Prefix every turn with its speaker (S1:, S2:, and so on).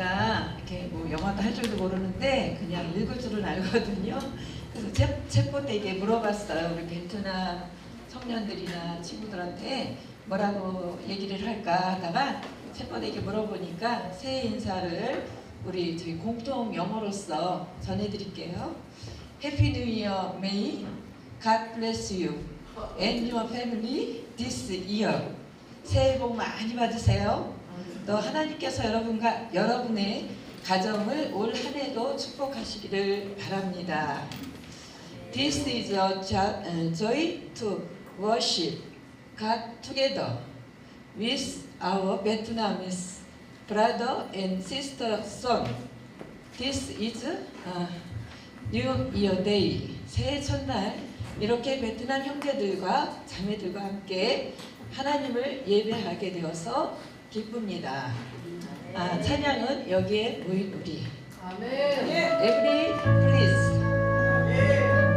S1: 제가 이렇게 뭐 영어도 할 줄도 모르는데 그냥 읽을 줄은 알거든요. 그래서 체, 체포되게 물어봤어요. 우리 베트남 청년들이나 친구들한테 뭐라고 얘기를 할까 하다가 체포되게 물어보니까 새해 인사를 우리 저희 공통 영어로서 전해드릴게요. 해피 뉴 이어 메이 God bless you and your family this year. 새해 복 많이 받으세요. 또 하나님께서 여러분과 여러분의 가정을 올 한 해도 축복하시기를 바랍니다. This is a jo- uh, joy to worship God together with our Vietnamese brother and sister son. This is uh, New Year Day. 새해 첫날 이렇게 베트남 형제들과 자매들과 함께 하나님을 예배하게 되어서 기쁩니다. 아, 찬양은 여기에 모인 우리.
S2: 아멘.
S1: Every please.